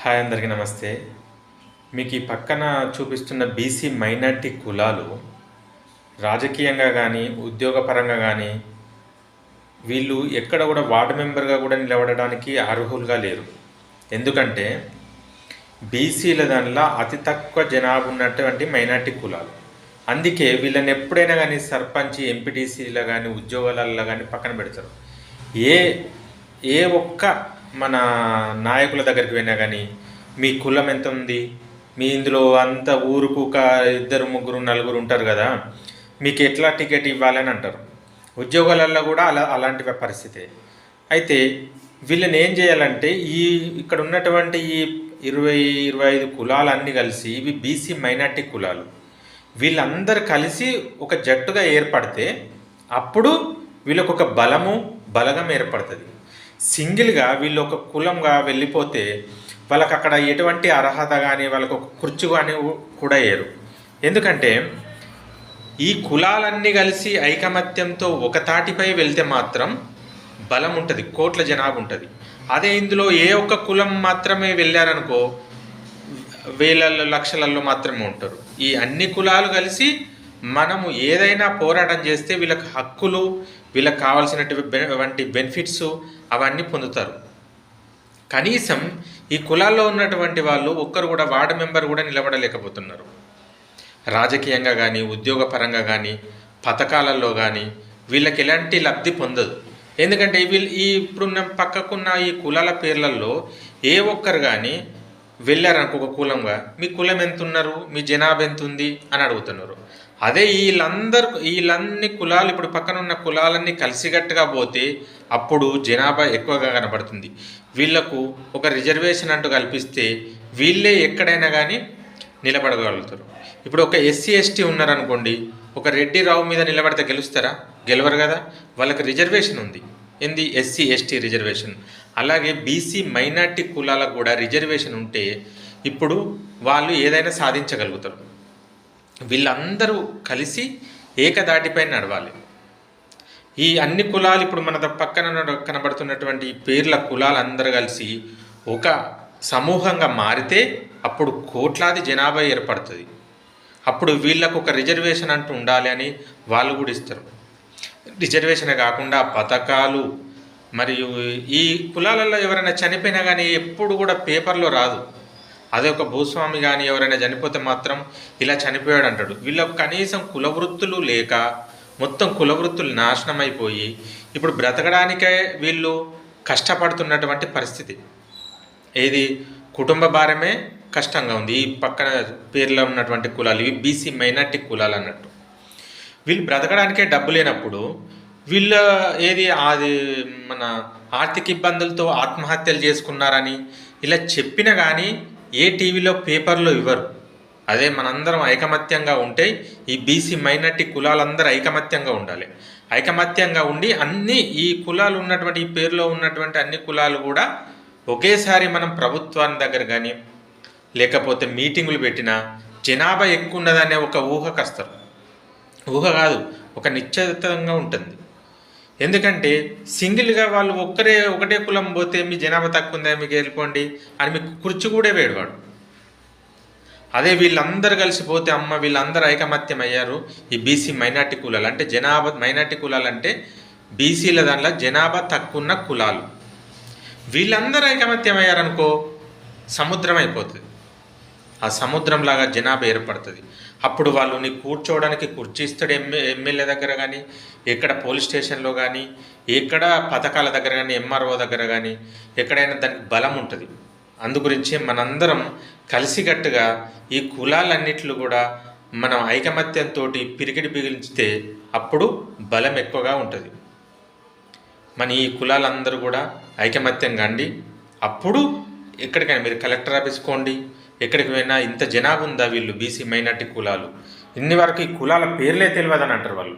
Hi అందరికీ నమస్తే. మీకు ఈ పక్కన చూపిస్తున్న బీసీ మైనార్టీ కులాలు రాజకీయంగా కానీ ఉద్యోగపరంగా కానీ వీళ్ళు ఎక్కడ కూడా వార్డు మెంబర్గా కూడా నిలబడడానికి అర్హులుగా లేరు. ఎందుకంటే బీసీల దానిలో అతి తక్కువ జనాభా ఉన్నటువంటి మైనార్టీ కులాలు. అందుకే వీళ్ళని ఎప్పుడైనా కానీ సర్పంచ్ ఎంపీటీసీలో కానీ ఉద్యోగాలలో కానీ పక్కన పెడతారు. ఏ ఏ ఒక్క మన నాయకుల దగ్గరికి పోయినా కానీ మీ కులం ఎంత ఉంది మీ ఇందులో అంత ఊరుకు ఒక ఇద్దరు ముగ్గురు నలుగురు ఉంటారు కదా మీకు ఎట్లా టికెట్ ఇవ్వాలని అంటారు. ఉద్యోగాలలో కూడా అలా అలాంటి పరిస్థితే. అయితే వీళ్ళని ఏం చేయాలంటే ఈ ఇక్కడ ఉన్నటువంటి ఈ ఇరవై ఇరవై ఐదు కులాలన్నీ కలిసి ఇవి బీసీ మైనార్టీ కులాలు. వీళ్ళందరూ కలిసి ఒక జట్టుగా ఏర్పడితే అప్పుడు వీళ్ళకు ఒక బలము బలగం ఏర్పడుతుంది. సింగిల్గా వీళ్ళు ఒక కులంగా వెళ్ళిపోతే వాళ్ళకి అక్కడ ఎటువంటి అర్హత కానీ వాళ్ళకు ఒక కుర్చీ కానీ కూడా వేయరు. ఎందుకంటే ఈ కులాలన్నీ కలిసి ఐకమత్యంతో ఒక తాటిపై వెళ్తే మాత్రం బలం ఉంటుంది కోట్ల జనాభా ఉంటుంది. అదే ఇందులో ఏ ఒక్క కులం మాత్రమే వెళ్ళారనుకో వేలల్లో లక్షలలో మాత్రమే ఉంటారు. ఈ అన్ని కులాలు కలిసి మనము ఏదైనా పోరాటం చేస్తే వీళ్ళకి హక్కులు వీళ్ళకి కావాల్సినటువంటి బెనిఫిట్స్ అవన్నీ పొందుతారు. కనీసం ఈ కులాల్లో ఉన్నటువంటి వాళ్ళు ఒక్కరు కూడా వార్డు మెంబర్ కూడా నిలబడలేకపోతున్నారు. రాజకీయంగా కానీ ఉద్యోగపరంగా కానీ పథకాలలో కానీ వీళ్ళకి ఎలాంటి లబ్ధి పొందదు. ఎందుకంటే వీళ్ళు ఈ ఇప్పుడున్న పక్కకున్న ఈ కులాల పేర్లలో ఏ ఒక్కరు కానీ వెళ్ళారనుకో ఒక కులంగా మీ కులం ఎంత ఉన్నారు మీ జనాభా ఎంత ఉంది అని అడుగుతున్నారు. అదే వీళ్ళందరూ వీళ్ళన్ని కులాలు ఇప్పుడు పక్కన ఉన్న కులాలన్నీ కలిసిగట్టుగా పోతే అప్పుడు జనాభా ఎక్కువగా కనబడుతుంది. వీళ్ళకు ఒక రిజర్వేషన్ అంటూ కల్పిస్తే వీళ్ళే ఎక్కడైనా కానీ నిలబడగలుగుతారు. ఇప్పుడు ఒక ఎస్సీ ఎస్టీ ఉన్నారనుకోండి ఒక రెడ్డి రావు మీద నిలబడితే గెలుస్తారా? గెలవరు కదా. వాళ్ళకి రిజర్వేషన్ ఉంది. ఏంది? SC ST reservation. అలాగే బీసీ మైనార్టీ కులాలకు కూడా రిజర్వేషన్ ఉంటే ఇప్పుడు వాళ్ళు ఏదైనా సాధించగలుగుతారు. వీళ్ళందరూ కలిసి ఏకదాటిపై నడవాలి. ఈ అన్ని కులాలు ఇప్పుడు మన పక్కన కనబడుతున్నటువంటి పేర్ల కులాలు అందరూ కలిసి ఒక సమూహంగా మారితే అప్పుడు కోట్లాది జనాభా ఏర్పడుతుంది. అప్పుడు వీళ్ళకు ఒక రిజర్వేషన్ అంటూ ఉండాలి అని వాళ్ళు కూడా ఇస్తారు. రిజర్వేషన్ కాకుండా పథకాలు మరియు ఈ కులాలలో ఎవరైనా చనిపోయినా కానీ ఎప్పుడు కూడా పేపర్లో రాదు. అదే ఒక భూస్వామి కానీ ఎవరైనా చనిపోతే మాత్రం ఇలా చనిపోయాడు అంటాడు వీళ్ళకు కనీసం కులవృత్తులు లేక మొత్తం కులవృత్తులు నాశనం అయిపోయి ఇప్పుడు బ్రతకడానికే వీళ్ళు కష్టపడుతున్నటువంటి పరిస్థితి. ఏది? కుటుంబ భారమే కష్టంగా ఉంది. ఈ పక్కన పేర్లో ఉన్నటువంటి కులాలు ఇవి బీసీ మైనార్టీ కులాలు అన్నట్టు. వీళ్ళు బ్రతకడానికే డబ్బు లేనప్పుడు వీళ్ళ ఏది? అది మన ఆర్థిక ఇబ్బందులతో ఆత్మహత్యలు చేసుకున్నారని ఇలా చెప్పినా కానీ ఏ టీవీలో పేపర్లో ఇవ్వరు. అదే మనందరం ఐకమత్యంగా ఉంటే ఈ బీసీ మైనార్టీ కులాలందరూ ఐకమత్యంగా ఉండాలి. ఐకమత్యంగా ఉండి అన్ని ఈ కులాలు ఉన్నటువంటి ఈ పేరులో ఉన్నటువంటి అన్ని కులాలు కూడా ఒకేసారి మనం ప్రభుత్వాన్ని దగ్గర కానీ లేకపోతే మీటింగులు పెట్టినా జనాభా ఎక్కువ ఉన్నదనే ఒక ఊహకు వస్తారు. ఊహ కాదు ఒక నిశ్చితంగా ఉంటుంది. ఎందుకంటే సింగిల్గా వాళ్ళు ఒక్కరే ఒకటే కులం పోతే మీ జనాభా తక్కువ ఉందా మీకు వెళ్ళిపోండి అని మీకు కుర్చీ కూడా వేడువాడు. అదే వీళ్ళందరూ కలిసిపోతే అమ్మ వీళ్ళందరూ ఐకమత్యం అయ్యారు ఈ బీసీ మైనార్టీ కులాలు అంటే జనాభా మైనార్టీ కులాలు అంటే బీసీల దానిలో జనాభా తక్కువ ఉన్న కులాలు. వీళ్ళందరూ ఐకమత్యం అయ్యారనుకో సముద్రం అయిపోతుంది. ఆ సముద్రంలాగా జనాభా ఏర్పడుతుంది. అప్పుడు వాళ్ళు నీ కూర్చోవడానికి కుర్చీ ఇస్తాడు ఎమ్మె ఎమ్మెల్యే దగ్గర కానీ ఎక్కడ పోలీస్ స్టేషన్లో కానీ ఎక్కడ పథకాల దగ్గర కానీ ఎంఆర్ఓ దగ్గర కానీ ఎక్కడైనా దానికి బలం ఉంటుంది. అందుగురించి మనందరం కలిసికట్టుగా ఈ కులాలన్నిట్లు కూడా మనం ఐకమత్యంతో పిరికిడి బిగిలించితే అప్పుడు బలం ఎక్కువగా ఉంటుంది. మన ఈ కులాలందరూ కూడా ఐకమత్యంగా అండి. అప్పుడు ఎక్కడికైనా మీరు కలెక్టర్ ఆఫీస్ కోండి ఎక్కడికి పోయినా ఇంత జనాభా ఉందా వీళ్ళు బీసీ మైనార్టీ కులాలు? ఇన్ని వరకు ఈ కులాల పేర్లే తెలియదని అంటారు వాళ్ళు.